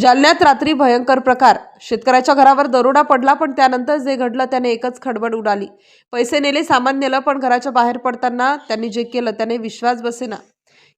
जालन्यात रात्री भयंकर प्रकार. शेतकऱ्याच्या घरावर दरोडा पडला पण त्यानंतर जे घडलं त्याने एकच खडबड उडाली. पैसे नेले सामान नेलं पण घराच्या बाहेर पडताना त्यांनी जे केलं त्याने विश्वास बसेना.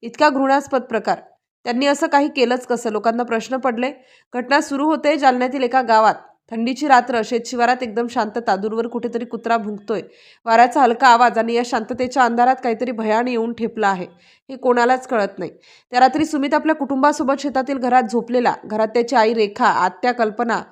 इतका घृणास्पद प्रकार. त्यांनी असं काही केलंच कसं? लोकांना प्रश्न पडले. घटना सुरू होते जालन्यातील एका गावात. थंडीची रात्र शेतशिवारात एकदम शांतता दूरवर कुठेतरी कुत्रा भुंकतोय. वाऱ्याचा हलका आवाज आणि या शांततेच्या अंधारात काहीतरी भयान येऊन ठेपला आहे. हे कोणालाच कळत नाही. त्या रात्री सुमित आपल्या कुटुंबासोबत शेतातील घरात झोपलेला. घरात त्याची आई रेखा आत्या कल्पना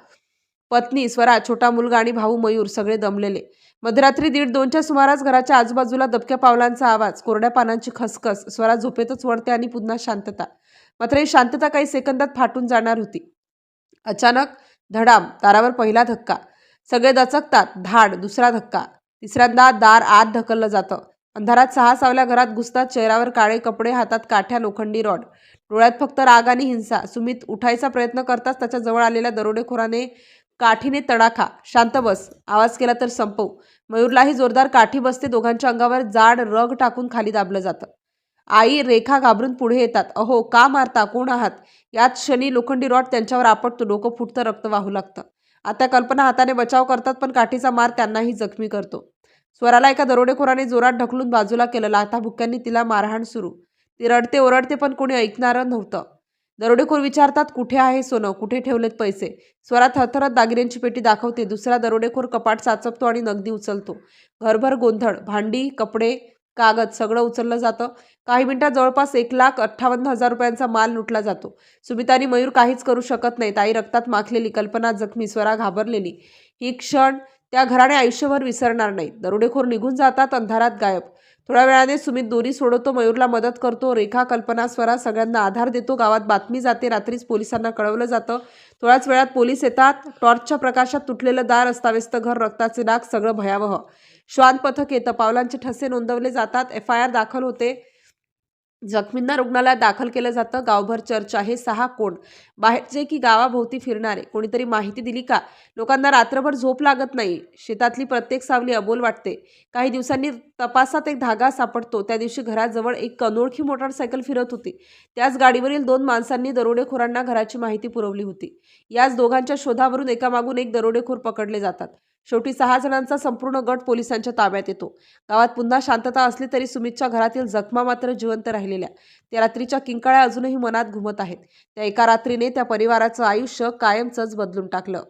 पत्नी स्वरा छोटा मुलगा आणि भाऊ मयूर सगळे दमलेले. मध्यरात्री दीड दोनच्या सुमारास घराच्या आजूबाजूला दबक्या पावलांचा आवाज कोरड्या पानांची खसखस स्वरा झोपेतच वळते आणि पुन्हा शांतता. मात्र ही शांतता काही सेकंदात फाटून जाणार होती. अचानक धडाम दारावर पहिला धक्का. सगळे दचकतात धाड दुसरा धक्का. तिसऱ्यांदा दार आत ढकललं जातं. अंधारात सहा सावल्या घरात घुसतात चेहऱ्यावर काळे कपडे हातात काठ्या लोखंडी रॉड. डोळ्यात फक्त राग आणि हिंसा. सुमित उठायचा प्रयत्न करताच त्याच्याजवळ आलेल्या दरोडेखोराने काठीने तडाखा. शांत बस. आवाज केला तर संपव. मयूरलाही जोरदार काठी बसते. दोघांच्या अंगावर जाड रग टाकून खाली दाबलं जातं. आई रेखा घाबरून पुढे येतात. अहो का मारता? कोण आहात? यात क्षणी लोखंडी रॉड त्यांच्यावर आपटतो. डोकं फुटतं रक्त वाहू लागतं. आता कल्पना हाताने बचाव करतात पण काठीचा मार त्यांनाही जखमी करतो. स्वराला एका दरोडेखोराने जोरात ढकलून बाजूला केलं. लाथा भुक्यांनी तिला मारहाण सुरू. ती रडते ओरडते पण कोणी ऐकणारं नव्हतं. दरोडेखोर विचारतात कुठे आहे सोनं? कुठे ठेवलेत पैसे? स्वरात थरथरत दागिन्यांची पेटी दाखवते. दुसरा दरोडेखोर कपाट साचपतो आणि नगदी उचलतो. घरभर गोंधळ भांडी कपडे कागद सगळं उचललं जातं. काही मिनिटात जवळपास एक लाख अठ्ठावन्न हजार रुपयांचा माल लुटला जातो. सुमित मयूर काहीच करू शकत नाही. ताई रक्तात माखलेली कल्पना जखमी स्वरा घाबरलेली. ही क्षण त्या घराने आयुष्यभर विसरणार नाही. दरोडेखोर निघून जातात अंधारात गायब. थोड्या वेळाने सुमित दोरी सोडवतो मयूरला मदत करतो रेखा कल्पना स्वरा सगळ्यांना आधार देतो गावात बातमी जाते रात्रीच पोलिसांना कळवलं जातं. थोड्याच वेळात पोलीस येतात टॉर्चच्या प्रकाशात तुटलेलं दार अस्ताव्यस्त घर रक्ताचे डाग सगळं भयावह. श्वान पथक येतं पावलांचे ठसे नोंदवले जातात एफ आय आर दाखल होते. जखमींना रुग्णालयात दाखल केलं जातं. गावभर चर्च आहे. सहा कोण बाहेरचे की गावाभोवती फिरणारे. कोणीतरी माहिती दिली का? लोकांना रात्रभर झोप लागत नाही. शेतातली प्रत्येक सावली अबोल वाटते. काही दिवसांनी तपासात एक धागा सापडतो. त्या दिवशी घराजवळ एक अनोळखी मोटारसायकल फिरत होती. त्याच गाडीवरील दोन माणसांनी दरोडेखोरांना घराची माहिती पुरवली होती. याच दोघांच्या शोधावरून एकामागून एक दरोडेखोर पकडले जातात. शेवटी सहा जणांचा संपूर्ण गट पोलिसांच्या ताब्यात येतो. गावात पुन्हा शांतता असली तरी सुमितच्या घरातील जखमा मात्र जिवंत राहिलेल्या. त्या रात्रीच्या किंकाळ्या अजूनही मनात घुमत आहेत. त्या एका रात्रीने त्या परिवाराचं आयुष्य कायमचंच बदलून टाकलं.